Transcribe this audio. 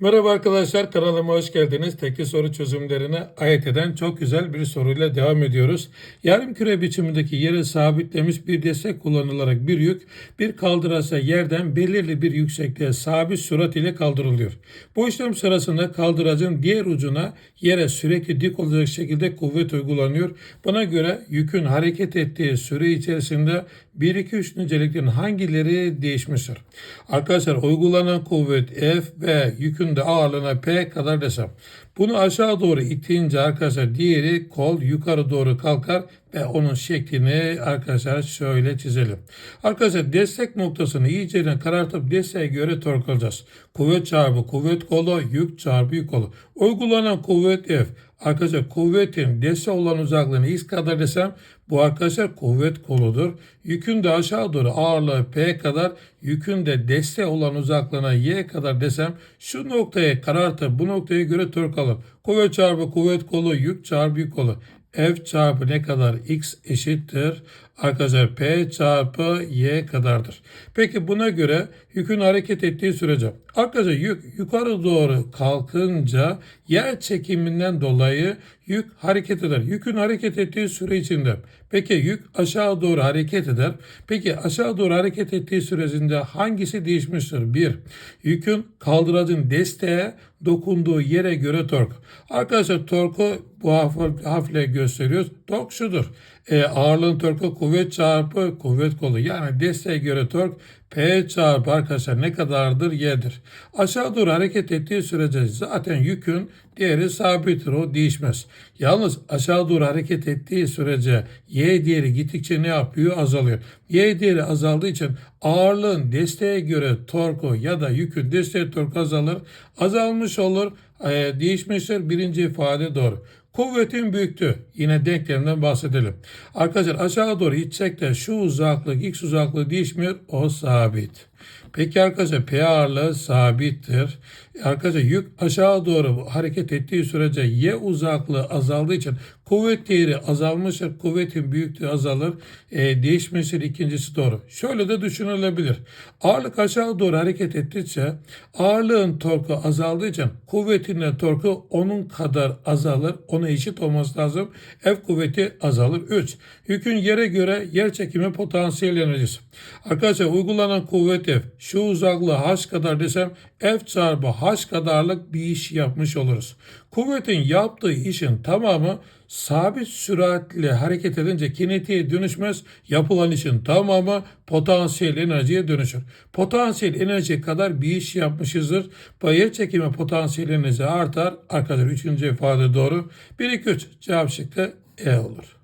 Merhaba arkadaşlar kanalıma hoş geldiniz. Tekli soru çözümlerine ayet eden çok güzel bir soruyla devam ediyoruz. Yarım küre biçimindeki yere sabitlemiş bir destek kullanılarak bir yük bir kaldırasa yerden belirli bir yüksekliğe sabit sürat ile kaldırılıyor. Bu işlem sırasında kaldıracın diğer ucuna yere sürekli dik olacak şekilde kuvvet uygulanıyor. Buna göre yükün hareket ettiği süre içerisinde 1, 2, 3 niceliklerin hangileri değişmiştir? Arkadaşlar uygulanan kuvvet F ve yükün de ağırlığına P kadar desem. Bunu aşağı doğru ittiğince arkadaşlar diğeri kol yukarı doğru kalkar ve onun şeklini arkadaşlar şöyle çizelim. Arkadaşlar destek noktasını iyice karartıp desteğe göre tork alacağız. Kuvvet çarpı kuvvet kolu, yük çarpı yük kolu. Uygulanan kuvvet F. Arkadaşlar kuvvetin destek olan uzaklığını x kadar desem bu arkadaşlar kuvvet koludur. Yükün de aşağı doğru ağırlığı P kadar, yükün de destek olan uzaklığına Y kadar desem şu noktaya karartıp bu noktaya göre tork alır. Kuvvet çarpı kuvvet kolu, yük çarpı yük kolu. F çarpı ne kadar x eşittir? Arkadaşlar P çarpı Y kadardır. Peki buna göre yükün hareket ettiği sürece arkadaşlar yük yukarı doğru kalkınca yer çekiminden dolayı yük hareket eder. Yükün hareket ettiği süre içinde peki yük aşağı doğru hareket eder. Peki aşağı doğru hareket ettiği süresinde hangisi değişmiştir? Bir, yükün kaldıracın desteğe dokunduğu yere göre tork. Arkadaşlar torku bu harfle gösteriyoruz. Tork şudur. E, ağırlığın torku kuvvet çarpı kuvvet kolu. Yani desteğe göre tork P çarpı arkadaşlar ne kadardır? Y'dir. Aşağı doğru hareket ettiği sürece zaten yükün değeri sabittir. O değişmez. Yalnız aşağı doğru hareket ettiği sürece Y değeri gittikçe ne yapıyor? Azalıyor. Y değeri azaldığı için ağırlığın desteğe göre torku ya da yükün desteğe torku azalır. Azalmış olur. E, değişmiştir. Birinci ifade doğru. Kuvvetin büyüklüğü. Yine denklemden bahsedelim. Arkadaşlar aşağı doğru gitsek de şu uzaklık x uzaklığı değişmiyor. O sabit. Peki arkadaşlar P ağırlığı sabittir. Arkadaşlar yük aşağı doğru hareket ettiği sürece Y uzaklığı azaldığı için kuvvet değeri azalmıştır. Kuvvetin büyüklüğü azalır. E, değişmiştir ikincisi doğru. Şöyle de düşünülebilir. Ağırlık aşağı doğru hareket ettikçe ağırlığın torku azaldığı için kuvvetin torku onun kadar azalır. Ona eşit olması lazım. F kuvveti azalır. 3. Yükün yere göre yer çekimi potansiyel enerjisi. Arkadaşlar uygulanan kuvvet F. Şu uzaklığı H kadar desem F çarpı H kadarlık bir iş yapmış oluruz. Kuvvetin yaptığı işin tamamı sabit süratle hareket edince kinetiğe dönüşmez. Yapılan işin tamamı potansiyel enerjiye dönüşür. Potansiyel enerji kadar bir iş yapmışızdır. Yer çekimi potansiyel enerji artar. Arkadaşlar üçüncü ifade doğru. 1 2 3 cevap şıkkı E olur.